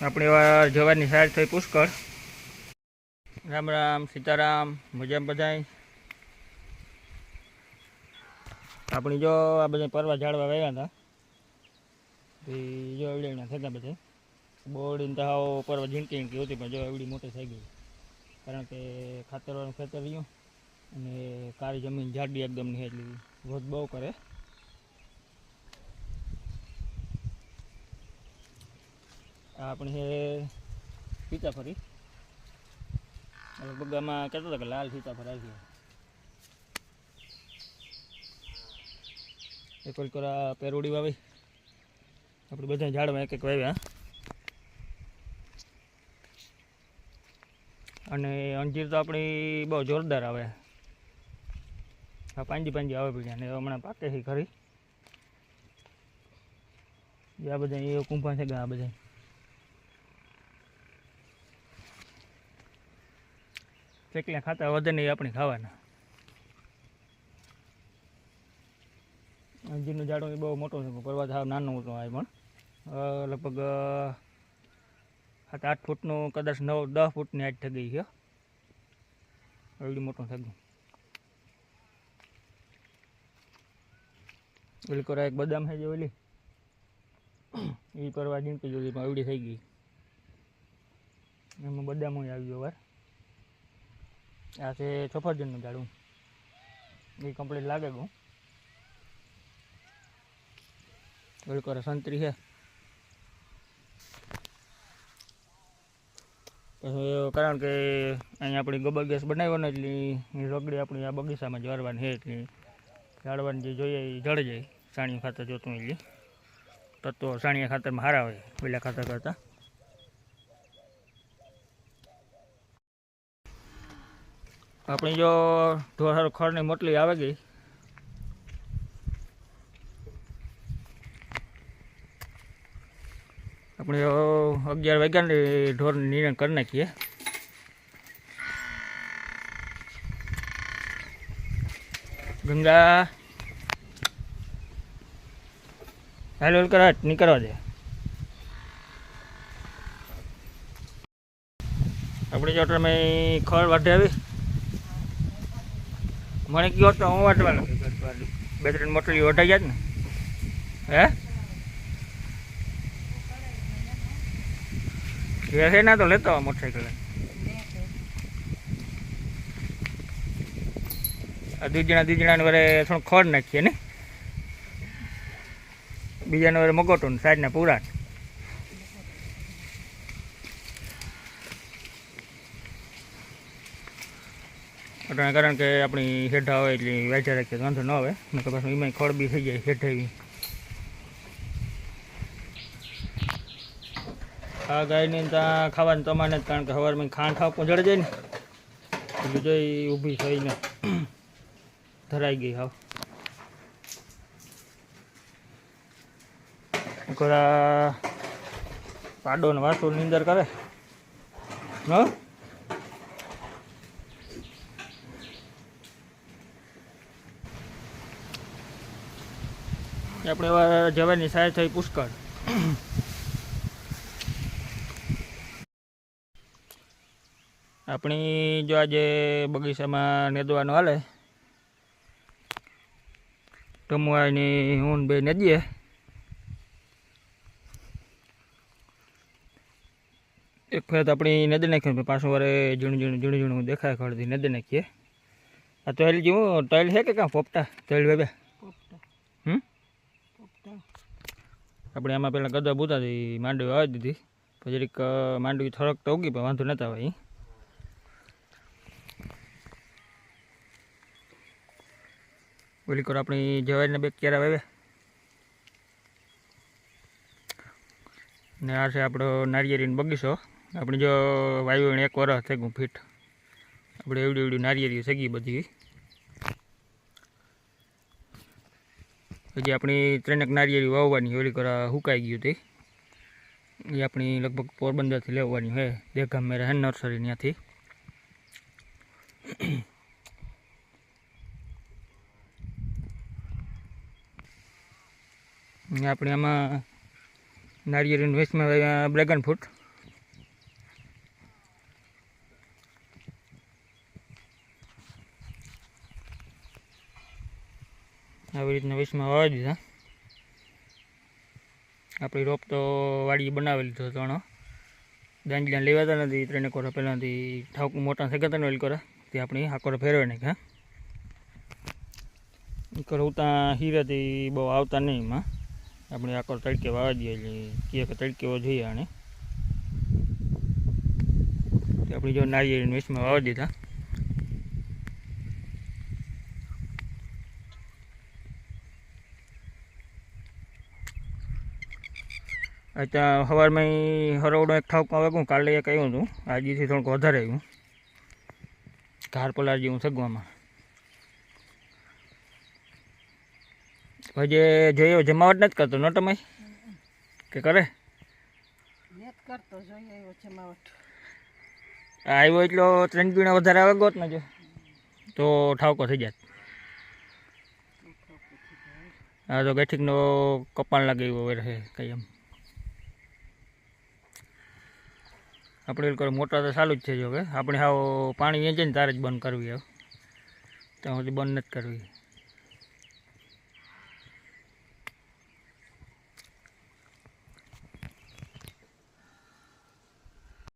આપણે વાર જવાની સાઈડ થઈ પુષ્કળ. રામ રામ, સીતારામ મજા બધાય? આપણી જો આ બધા પરવા ઝાડવા વાવ્યા હતા જો એવડી થતા બધા. બોડીને તો હાવ પરવા ઝીણકી ઝીણકી હતી, પણ જો એવડી મોટી થઈ ગઈ. કારણ કે ખાતરવાનું ખેતર રહ્યું અને કાળી જમીન જાડી એકદમ નહીં એટલી. રોજ બહુ કરે. આપણી છે સીતાફળી બગામાં કહેતો હતો કે લાલ સીતાફળ આવી એક વાર કોરા પેરોડી વાવી. આપણે બધા ઝાડમાં એક એક વાવ્યા. અને અંજીર તો આપણી બહુ જોરદાર આવે. આ પાંજી પાંજી આવે પીડ્યા ને હમણાં પાકે છે ખરી આ બધા એ કુંભા છે આ બધા ચકલા ખાતા વધે નહીં આપણે ખાવાના. અંજીરનું ઝાડું એ બહુ મોટું છે કરવા સાવ નાનું મોટું આવે પણ. લગભગ સાત આઠ ફૂટનું, કદાચ નવ, દસ ફૂટની હાઈટ થઈ ગઈ છે. એવડી મોટું થઈ ગયું ઓલી કરવા એક બદામ છે જે ઓલી. એ કરવા જીણકી જોડી પણ એવડી થઈ ગઈ. એમાં બદામ આવી ગયો વાર. આ છે સફરજનનું ઝાડું. એ કમ્પ્લીટ લાગે ગયું બિલકુલ સંતરી છે. કારણ કે અહીંયા આપણી ગોબર ગેસ બનાવ્યો ને એ રગડી આપણી આ બગીચામાં જ વારવાની છે એટલે ઝાડવાની જે જોઈએ એ જળ જાય. સાણિયા ખાતર જોતું એટલે. તત્વો સાણિયા ખાતરમાં સારા હોય પેલા ખાતર કરતાં. આપણી જો ઢોર ખરની મોટલી આવે ગઈ. આપણે અગિયાર વાગ્યાની ઢોર નિર્ણય કરી નાખીએ. ગંગા. હાલ ઓલ કરા નીકળવા દે. આપણે જો તમે ખળ વાઢે આવી. મને કયો તો હું વાટવાનો બે ત્રણ મોટલી વઢાઈ જાય ને. હે? એ ના તો લેતો મોટરસાઇકલ આ દીજણા દીજણાને વરે થોડું ખોડ નાખીએ ને. બીજાને વરે મગોટો ને સાઈડના પૂરા. અટાણે કારણ કે આપણી હેઠા હોય એટલે વેચા રાખીએ વાંધો ન આવે. ને પાછું એમાંય ખોળ બી થઈ જાય હેઠાવી આ ગાયને ત્યાં ખાવાનું તમારે જ, કારણ કે સવારમાં ખાંડ ખાવ પહોંચાડી જાય ને. બીજો ઊભી થઈને ધરાઈ ગઈ હાવ. પાડો ને વાસુ નીંદર કરે. હ? આપણે જવાની સહાય થઈ પુષ્કળ. આપણી જો આજે બગીચામાં નેદવાનું હાલે ટમુઆની હું બે નેદીએ. એક વખત આપણી નદી નાખીએ પાછું વારે ઝીણું ઝીણું ઝીણું ઝીણું દેખાય ખડતી નદી નાખીએ. આ તૈલ જેવું તૈલ છે કે કાં પોપટા? તૈલ બેબે હમ આપણે આમાં પહેલાં ગદા બુતા હતી માંડવી વાવી દીધી. પછી જરીક માંડવી થોડોક તો ઉગી, પણ વાંધો નતા આવે ઓલી કરો આપણી જવારીના બે ક્યારા વાવ્યા. ને આ છે આપણો નારિયેરીનો બગીચો. આપણે જો વાયુ એક વરસ થઈ ગયું ફીટ. આપણે એવડી એવડી નારિયેરી સગી બધી. હજી આપણી ત્રણેક નારિયેળી વાવવાની ઓલી કરા સુકાઈ ગયું હતી એ આપણી લગભગ પોરબંદરથી લેવાની હે દેખા મેરા હે નર્સરી ત્યાંથી આપણે આમાં નારિયેળીનું વેસ્ટમાં ડ્રેગન ફ્રૂટ. આવી રીતના વીસમાં વાવી દીધા. આપણી રોપ તો વાડીએ બનાવેલી છે ત્રણ દાંજલા લેવાતા નથી, ત્રણે કોરા પહેલાંથી ઠાક મોટા થઈ ગયા હતા ને ઓલી કોરા, તે આપણે આ કોરા ફેરવે નાખ્યા એ કોરા ઉતા હીરાથી બહુ આવતા નહીં એમાં. આપણે આકોર કોરા તડકે વાવા દઈએ એટલે કે તડકે જોઈએ આને. આપણે જો નારિયેળીને વીસમાં વાવી દીધા. અત્યારે સવારમાં હરોવડો એક ઠાવકમાં હું કાલે એક આવ્યું હતું આજેથી થોડુંક વધારે આવ્યું. ઘાર પલાર જેવું સગવામાં હજે જોયો જમાવટ નથી કરતો ન તમે? કે કરે? આવ્યો એટલો ત્રણ પીણા વધારે આવે ગોત ને જો. તો ઠાવકો થઈ જાત. હા તો ગઠીકનો કપાળ લાગે એવો રહે કંઈ એમ. આપણે કરો, મોટર તો ચાલુ જ છે જો હવે આપણે હાવ પાણી વેચે ને તારે જ બંધ કરવી હવે. ત્યાં સુધી બંધ નથી કરવી.